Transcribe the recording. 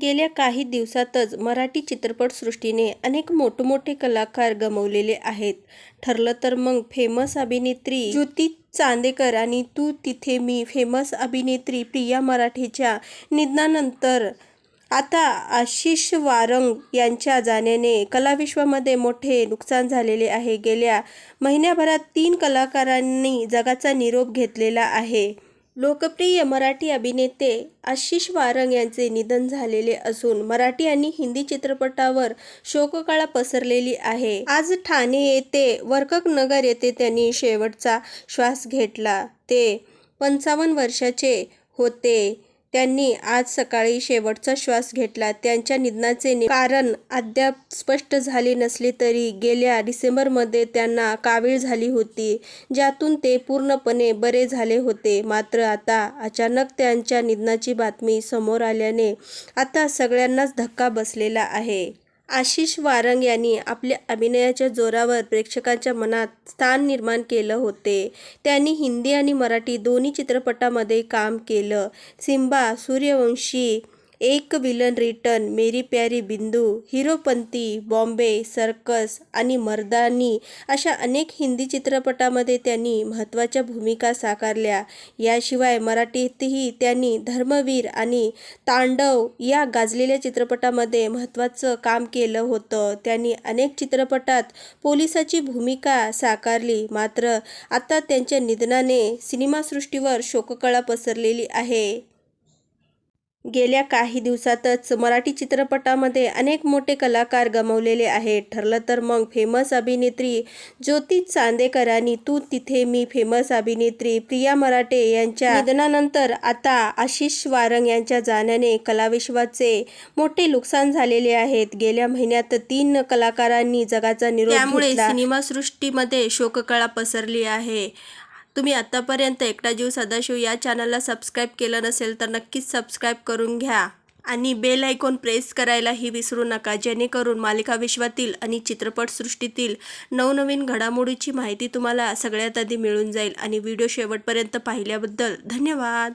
गेल्या काही दिवसातच मराठी चित्रपटसृष्टीने अनेक मोठमोठे कलाकार गमवलेले आहेत. ठरलं तर मग फेमस अभिनेत्री ज्योती चांदेकर आणि तू तिथे मी फेमस अभिनेत्री प्रिया मराठेच्या निधनानंतर आता आशिष वारंग यांच्या जाण्याने कलाविश्वामध्ये मोठे नुकसान झालेले आहे. गेल्या महिन्याभरात तीन कलाकारांनी जगाचा निरोप घेतलेला आहे. लोकप्रिय मराठी अभिनेते आशिष वारंग यांचे निधन झालेले असून मराठी आणि हिंदी चित्रपटावर शोककळा पसरलेली आहे. आज ठाणे येथे वर्कक नगर येथे त्यांनी शेवटचा श्वास घेतला. ते पंचावन्न वर्षाचे होते. त्यांनी आज सकाळी शेवटचा श्वास घेतला. त्यांच्या निधनाचे कारण अद्याप स्पष्ट झाले नसले तरी गेल्या डिसेंबरमध्ये त्यांना कावीळ झाली होती, ज्यातून ते पूर्णपणे बरे झाले होते. मात्र आता अचानक त्यांच्या निधनाची बातमी समोर आल्याने आता सगळ्यांनाच धक्का बसलेला आहे. आशिष वारंग यांनी आपल्या अभिनयाच्या जोरावर प्रेक्षकांच्या मनात स्थान निर्माण केलं होते. त्यांनी हिंदी आणि मराठी दोन्ही चित्रपटामध्ये काम केलं. सिम्बा, सूर्यवंशी, एक विलन रिटर्न, मेरी प्यारी बिंदू, हिरोपंती बॉम्बे सर्कस आणि मर्दानी अशा अनेक हिंदी चित्रपटामध्ये त्यांनी महत्त्वाच्या भूमिका साकारल्या. याशिवाय मराठीतही त्यांनी धर्मवीर आणि तांडव या गाजलेल्या चित्रपटामध्ये महत्त्वाचं काम केलं होतं. त्यांनी अनेक चित्रपटात पोलिसाची भूमिका साकारली. मात्र आता त्यांच्या निधनाने सिनेमासृष्टीवर शोककळा पसरलेली आहे. गेल्या काही दिवसातच मराठी चित्रपटामध्ये अनेक मोठे कलाकार गमावलेले आहेत. ठरलं तर मग फेमस अभिनेत्री ज्योती चांदेकर आणि तू तिथे मी फेमस अभिनेत्री प्रिया मराठे यांच्या निधनानंतर आता आशिष वारंग यांच्या जाण्याने कलाविश्वाचे मोठे नुकसान झालेले आहे. गेल्या महिन्यात तीन कलाकारांनी जगाचा निरोप. त्यामुळे सिनेमासृष्टीमध्ये शोककळा पसरली आहे. तुम्ही आत्तापर्यंत एकटा जीव सदाशिव या चॅनलला सबस्क्राईब केलं नसेल तर नक्कीच सबस्क्राईब करून घ्या आणि बेल आयकॉन प्रेस करायलाही विसरू नका जेणेकरून मालिका विश्वातील आणि चित्रपटसृष्टीतील नवनवीन घडामोडीची माहिती तुम्हाला सगळ्यात आधी मिळून जाईल. आणि व्हिडिओ शेवटपर्यंत पाहिल्याबद्दल धन्यवाद.